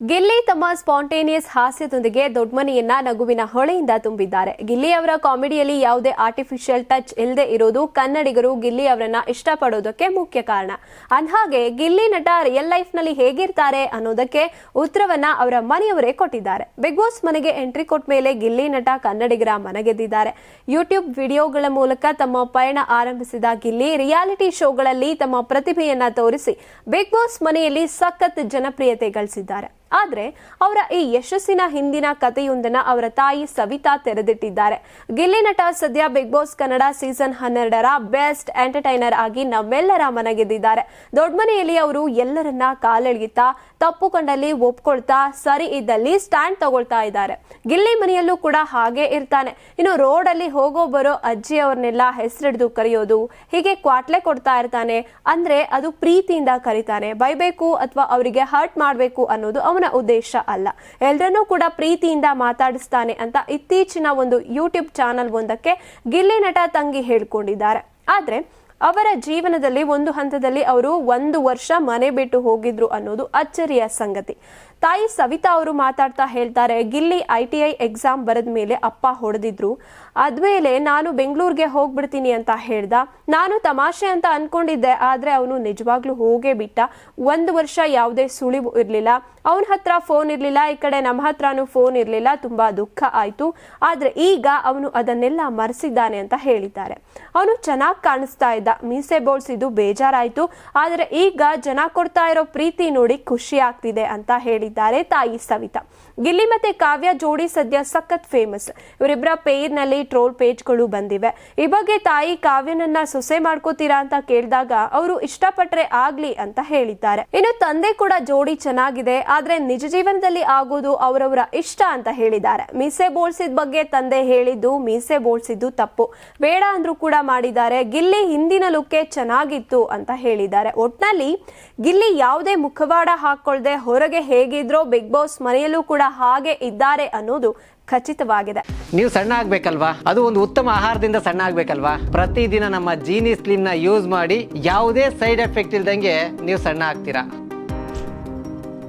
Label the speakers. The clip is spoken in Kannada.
Speaker 1: ಗಿಲ್ಲಿ ತಮ್ಮ ಸ್ಪಾಂಟೇನಿಯಸ್ ಹಾಸ್ಯದೊಂದಿಗೆ ದೊಡ್ಮನೆಯನ್ನ ನಗುವಿನ ಹೊಳೆಯಿಂದ ತುಂಬಿದ್ದಾರೆ. ಗಿಲ್ಲಿ ಅವರ ಕಾಮಿಡಿಯಲ್ಲಿ ಯಾವುದೇ ಆರ್ಟಿಫಿಷಿಯಲ್ ಟಚ್ ಇಲ್ಲದೆ ಇರೋದು ಕನ್ನಡಿಗರು ಗಿಲ್ಲಿ ಅವರನ್ನ ಇಷ್ಟಪಡೋದಕ್ಕೆ ಮುಖ್ಯ ಕಾರಣ. ಅಂದ್ಹಾಗೆ ಗಿಲ್ಲಿ ನಟ ರಿಯಲ್ ಲೈಫ್ನಲ್ಲಿ ಹೇಗಿರ್ತಾರೆ ಅನ್ನೋದಕ್ಕೆ ಉತ್ತರವನ್ನ ಅವರ ಮನೆಯವರೇ ಕೊಟ್ಟಿದ್ದಾರೆ. ಬಿಗ್ ಬಾಸ್ ಮನೆಗೆ ಎಂಟ್ರಿ ಕೊಟ್ಟ ಮೇಲೆ ಗಿಲ್ಲಿ ನಟ ಕನ್ನಡಿಗರ ಮನಗೆದ್ದಿದ್ದಾರೆ. ಯೂಟ್ಯೂಬ್ ವಿಡಿಯೋಗಳ ಮೂಲಕ ತಮ್ಮ ಪಯಣ ಆರಂಭಿಸಿದ ಗಿಲ್ಲಿ ರಿಯಾಲಿಟಿ ಶೋಗಳಲ್ಲಿ ತಮ್ಮ ಪ್ರತಿಭೆಯನ್ನ ತೋರಿಸಿ ಬಿಗ್ ಬಾಸ್ ಮನೆಯಲ್ಲಿ ಸಖತ್ ಜನಪ್ರಿಯತೆ ಗಳಿಸಿದ್ದಾರೆ. ಆದ್ರೆ ಅವರ ಈ ಯಶಸ್ಸಿನ ಹಿಂದಿನ ಕಥೆಯೊಂದನ್ನ ಅವರ ತಾಯಿ ಸವಿತಾ ತೆರೆದಿಟ್ಟಿದ್ದಾರೆ. ಗಿಲ್ಲಿ ನಟ ಸದ್ಯ ಬಿಗ್ ಬಾಸ್ ಕನ್ನಡ ಸೀಸನ್ ಹನ್ನೆರಡರ ಬೆಸ್ಟ್ ಎಂಟರ್ಟೈನರ್ ಆಗಿ ನಮ್ಮೆಲ್ಲರ ಮನಗೆದ್ದಿದ್ದಾರೆ. ದೊಡ್ಡಮನೆಯಲ್ಲಿ ಅವರು ಎಲ್ಲರನ್ನ ಕಾಲೆಳೆಯುತ್ತಾ, ತಪ್ಪು ಕಂಡಲ್ಲಿ ಒಪ್ಕೊಳ್ತಾ, ಸರಿ ಇದ್ದಲ್ಲಿ ಸ್ಟ್ಯಾಂಡ್ ತಗೊಳ್ತಾ ಇದ್ದಾರೆ. ಗಿಲ್ಲಿ ಮನೆಯಲ್ಲೂ ಕೂಡ ಹಾಗೆ ಇರ್ತಾನೆ. ಇನ್ನು ರೋಡ್ ಅಲ್ಲಿ ಹೋಗೋ ಬರೋ ಅಜ್ಜಿ ಅವ್ರನ್ನೆಲ್ಲ ಹೆಸರಿಡಿದು ಕರೆಯೋದು, ಹೀಗೆ ಕ್ವಾಟ್ಲೆ ಕೊಡ್ತಾ ಇರ್ತಾನೆ. ಅಂದ್ರೆ ಅದು ಪ್ರೀತಿಯಿಂದ ಕರೀತಾನೆ. ಬೈಬೇಕು ಅಥವಾ ಅವರಿಗೆ ಹರ್ಟ್ ಮಾಡಬೇಕು ಅನ್ನೋದು ಅವನ ಉದ್ದೇಶ ಅಲ್ಲ. ಎಲ್ಲರನ್ನೂ ಕೂಡ ಪ್ರೀತಿಯಿಂದ ಮಾತಾಡಿಸ್ತಾನೆ ಅಂತ ಇತ್ತೀಚಿನ ಒಂದು ಯೂಟ್ಯೂಬ್ ಚಾನಲ್ ಒಂದಕ್ಕೆ ಗಿಲ್ಲಿ ನಟ ತಂಗಿ ಹೇಳ್ಕೊಂಡಿದ್ದಾರೆ. ಆದ್ರೆ ಅವರ ಜೀವನದಲ್ಲಿ ಒಂದು ಹಂತದಲ್ಲಿ ಅವರು ಒಂದು ವರ್ಷ ಮನೆ ಬಿಟ್ಟು ಹೋಗಿದ್ರು ಅನ್ನೋದು ಅಚ್ಚರಿಯ ಸಂಗತಿ. ತಾಯಿ ಸವಿತಾ ಅವರು ಮಾತಾಡ್ತಾ ಹೇಳ್ತಾರೆ, Gilli I T I exam ಬರೆದ ಮೇಲೆ ಅಪ್ಪ ಹೊಡೆದಿದ್ರು. ಅದ್ಮೇಲೆ ನಾನು ಬೆಂಗಳೂರಿಗೆ ಹೋಗ್ಬಿಡ್ತೀನಿ ಅಂತ ಹೇಳ್ದ. ನಾನು ತಮಾಷೆ ಅಂತ ಅನ್ಕೊಂಡಿದ್ದೆ, ಆದ್ರೆ ಅವನು ನಿಜವಾಗ್ಲೂ ಹೋಗೇ ಬಿಟ್ಟ. ಒಂದು ವರ್ಷ ಯಾವುದೇ ಸುಳಿವು ಇರಲಿಲ್ಲ. ಅವನ ಹತ್ರ ಫೋನ್ ಇರಲಿಲ್ಲ, ಈ ಕಡೆ ನಮ್ಮ ಹತ್ರನೂ ಫೋನ್ ಇರಲಿಲ್ಲ, ತುಂಬಾ ದುಃಖ ಆಯ್ತು. ಆದ್ರೆ ಈಗ ಅವನು ಅದನ್ನೆಲ್ಲ ಮರೆಸಿದ್ದಾನೆ ಅಂತ ಹೇಳಿದ್ದಾರೆ. ಅವನು ಚೆನ್ನಾಗಿ ಕಾಣಿಸ್ತಾ ಇದ್ದ. ಮೀಸೆ ಬೋಳ್ಸಿದ್ದು ಬೇಜಾರಾಯ್ತು. ಆದ್ರೆ ಈಗ ಜನ ಕೊಡ್ತಾ ಇರೋ ಪ್ರೀತಿ ನೋಡಿ ಖುಷಿ ಆಗ್ತಿದೆ ಅಂತ ಹೇಳಿದ್ದಾರೆ ತಾಯಿ ಸವಿತಾ. ಗಿಲ್ಲಿ ಮತ್ತೆ ಕಾವ್ಯ ಜೋಡಿ ಸದ್ಯ ಸಖತ್ ಫೇಮಸ್ ಇವರಿಬ್ಬರ ಪೇರ್ನಲ್ಲಿ ಟ್ರೋಲ್ ಪೇಜ್ಗಳು ಬಂದಿವೆ. ಈ ಬಗ್ಗೆ ತಾಯಿ ಕಾವ್ಯನನ್ನ ಸೊಸೆ ಮಾಡ್ಕೋತೀರಾ ಅಂತ ಕೇಳಿದಾಗ ಅವರು ಇಷ್ಟಪಟ್ರೆ ಆಗ್ಲಿ ಅಂತ ಹೇಳಿದ್ದಾರೆ. ಇನ್ನು ತಂದೆ ಕೂಡ ಜೋಡಿ ಚೆನ್ನಾಗಿದೆ, ಆದ್ರೆ ನಿಜ ಜೀವನದಲ್ಲಿ ಆಗೋದು ಅವರವರ ಇಷ್ಟ ಅಂತ ಹೇಳಿದ್ದಾರೆ. ಮೀಸೆ ಬೋಳ್ಸಿದ ಬಗ್ಗೆ ತಂದೆ ಹೇಳಿದ್ದು ಮೀಸೆ ಬೋಳ್ಸಿದ್ದು ತಪ್ಪು. ಬೇಡ ಅಂದ್ರೂ ಕೂಡ ಮಾಡಿದ್ದಾರೆ. ಗಿಲ್ಲಿ ಹಿಂದಿನ ಲುಕ್ಕೆ ಚೆನ್ನಾಗಿತ್ತು ಅಂತ ಹೇಳಿದ್ದಾರೆ. ಒಟ್ನಲ್ಲಿ ಗಿಲ್ಲಿ ಯಾವುದೇ ಮುಖವಾಡ ಹಾಕೊಳ್ದೆ ಹೊರಗೆ ಹೇಗಿದ್ರೋ ಬಿಗ್ ಬಾಸ್ ಮನೆಯಲ್ಲೂ ಕೂಡ ಹಾಗೆ ಇದ್ದಾರೆ ಅನ್ನೋದು ಖಚಿತವಾಗಿದೆ.
Speaker 2: ನೀವು ಸಣ್ಣ ಆಗ್ಬೇಕಲ್ವಾ? ಅದು ಒಂದು ಉತ್ತಮ ಆಹಾರದಿಂದ ಸಣ್ಣ ಆಗ್ಬೇಕಲ್ವಾ? ಪ್ರತಿದಿನ ನಮ್ಮ ಜೀನಿ ಸ್ಲಿಮ್ನ ಯೂಸ್ ಮಾಡಿ ಯಾವುದೇ ಸೈಡ್ ಎಫೆಕ್ಟ್ ಇಲ್ದಂಗೆ ನೀವು ಸಣ್ಣ ಆಗ್ತೀರಾ?